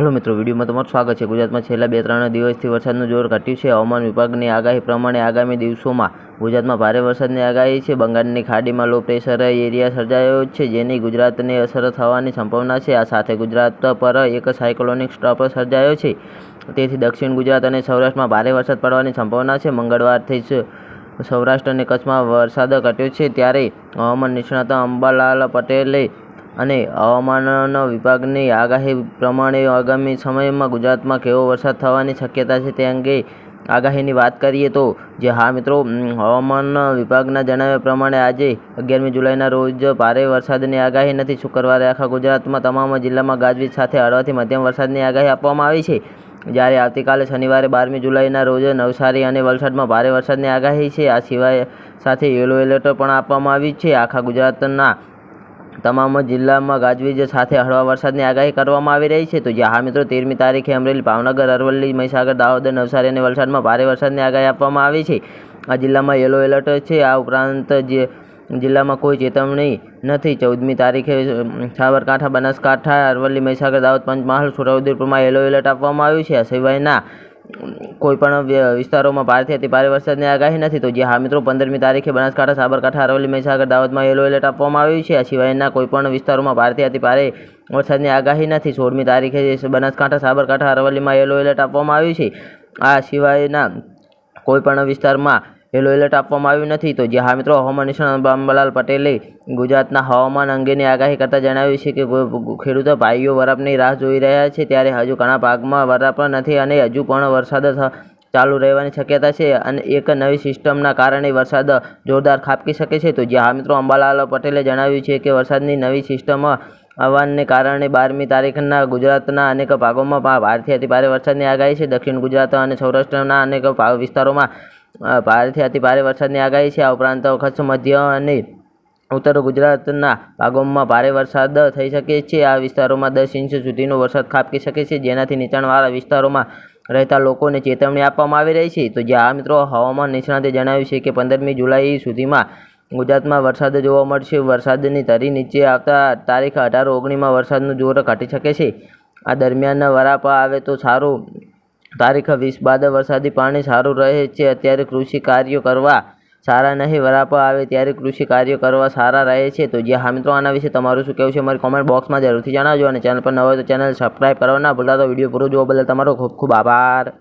Hello મિત્રો, વિડીયોમાં તમારું સ્વાગત છે. ગુજરાતમાં છેલ્લા બે ત્રણ દિવસથી વરસાદનું જોર ઘટ્યું છે. હવામાન વિભાગની આગાહી પ્રમાણે આગામી દિવસોમાં ગુજરાતમાં ભારે વરસાદની આગાહી છે. બંગાળની ખાડીમાં લો પ્રેશર એરિયા સર્જાયો છે, જેની ગુજરાતને અસર થવાની સંભાવના છે. આ સાથે ગુજરાત પર એક સાયક્લોનિક સ્ટોપ સર્જાયો છે. તેથી દક્ષિણ ગુજરાત અને સૌરાષ્ટ્રમાં ભારે વરસાદ પડવાની સંભાવના છે. મંગળવારથી જ સૌરાષ્ટ્ર અને કચ્છમાં વરસાદ ઘટ્યો છે. ત્યારે હવામાન નિષ્ણાત અંબાલાલ પટેલે અને હવામાનના વિભાગની આગાહી પ્રમાણે આગામી સમયમાં ગુજરાતમાં કેવો વરસાદ થવાની શક્યતા છે તે અંગે આગાહીની વાત કરીએ તો, જે હા મિત્રો હવામાન વિભાગના જણાવ્યા પ્રમાણે આજે અગિયારમી જુલાઈના રોજ ભારે વરસાદની આગાહી નથી. શુક્રવારે આખા ગુજરાતમાં તમામ જિલ્લામાં ગાજવીજ સાથે હળવાથી મધ્યમ વરસાદની આગાહી આપવામાં આવી છે. જ્યારે આવતીકાલે શનિવારે બારમી જુલાઈના રોજ નવસારી અને વલસાડમાં ભારે વરસાદની આગાહી છે. આ સિવાય સાથે યલો એલર્ટ પણ આપવામાં આવી છે. આખા ગુજરાતના તમામ જિલ્લામાં ગાજવીજ સાથે હળવા વરસાદની આગાહી કરવામાં આવી રહી છે. તો જે હા મિત્રો, તેરમી તારીખે અમરેલી, ભાવનગર, અરવલ્લી, મહીસાગર, દાહોદ નવસારી અને વલસાડમાં ભારે વરસાદની આગાહી આપવામાં આવી છે. આ જિલ્લામાં યલો એલર્ટ છે. આ ઉપરાંત જે જિલ્લામાં કોઈ ચેતવણી નથી. ચૌદમી તારીખે સાબરકાંઠા બનાસકાંઠા, અરવલ્લી, મહીસાગર, દાહોદ, પંચમહાલ છોટાઉદેપુરમાં યલો એલર્ટ આપવામાં આવ્યું છે. આ સિવાયના કોઈ પણ વિસ્તારોમાં ભારેથી અતિ ભારે વરસાદની આગાહી નથી, તો જે હા મિત્રો, પંદરમી તારીખે બનાસકાંઠા, સાબરકાંઠા, અરવલ્લી, મહીસાગર, દાહોદમાં યલો એલર્ટ આપવામાં આવ્યું છે. આ સિવાયના કોઈ પણ વિસ્તારોમાં ભારેથી અતિ ભારે વરસાદની આગાહી નથી. સોળમી તારીખે બનાસકાંઠા, સાબરકાંઠા, અરવલ્લીમાં યલો એલર્ટ આપવામાં આવ્યું છે. આ સિવાયના કોઈપણ વિસ્તારમાં યલો એલર્ટ આપવામાં આવ્યું નથી. તો જે હા મિત્રો, હવામાન નિષ્ણાત અંબાલાલ પટેલે ગુજરાતના હવામાન અંગેની આગાહી કરતાં જણાવ્યું છે કે ખેડૂતો ભાઈઓ વરાપની રાહ જોઈ રહ્યા છે ત્યારે હજુ ઘણા ભાગમાં વરાપ નથી અને હજુ પણ વરસાદ ચાલુ રહેવાની શક્યતા છે અને એક નવી સિસ્ટમના કારણે વરસાદ જોરદાર ખાબકી શકે છે. તો જે હા મિત્રો, અંબાલાલ પટેલે જણાવ્યું છે કે, વરસાદની નવી સિસ્ટમ આવવાને કારણે બારમી તારીખના ગુજરાતના અનેક ભાગોમાં ભારેથી અતિ ભારે વરસાદની આગાહી છે. દક્ષિણ ગુજરાત અને સૌરાષ્ટ્રના અનેક વિસ્તારોમાં ભારેથી અતિ ભારે વરસાદની આગાહી છે. આ ઉપરાંત કચ્છ, મધ્ય અને ઉત્તર ગુજરાતના ભાગોમાં ભારે વરસાદ થઈ શકે છે. આ વિસ્તારોમાં દસ ઇંચ સુધીનો વરસાદ ખાબકી શકે છે. જેનાથી નીચાણવાળા વિસ્તારોમાં રહેતા લોકોને ચેતવણી આપવામાં આવી રહી છે. તો જે આ મિત્રો હવામાન નિષ્ણાતે જણાવ્યું છે કે પંદરમી જુલાઈ સુધીમાં ગુજરાતમાં વરસાદ જોવા મળશે. વરસાદની ધરી નીચે આવતા તારીખ અઢાર ઓગણીમાં વરસાદનું જોર ઘટી શકે છે. આ દરમિયાન વરાપ આવે તો સારું તારીખ વીસ, બાદ વરસાદી પાણી સારું રહે છે, અત્યારે કૃષિ કાર્યો કરવા સારા નહીં, વરાપા આવે ત્યારે કૃષિ કાર્યો કરવા સારા રહે છે. તો જે હા મિત્રો, આના વિશે તમારું શું કહેવું છે મારી કોમેન્ટ બોક્સમાં જરૂરથી જણાવજો અને ચેનલ પર ન હોય તો ચેનલ સબસ્ક્રાઈબ કરવા ના ભૂલતા, તો વીડિયો પૂરો જોવા બદલ તમારો ખૂબ ખૂબ આભાર.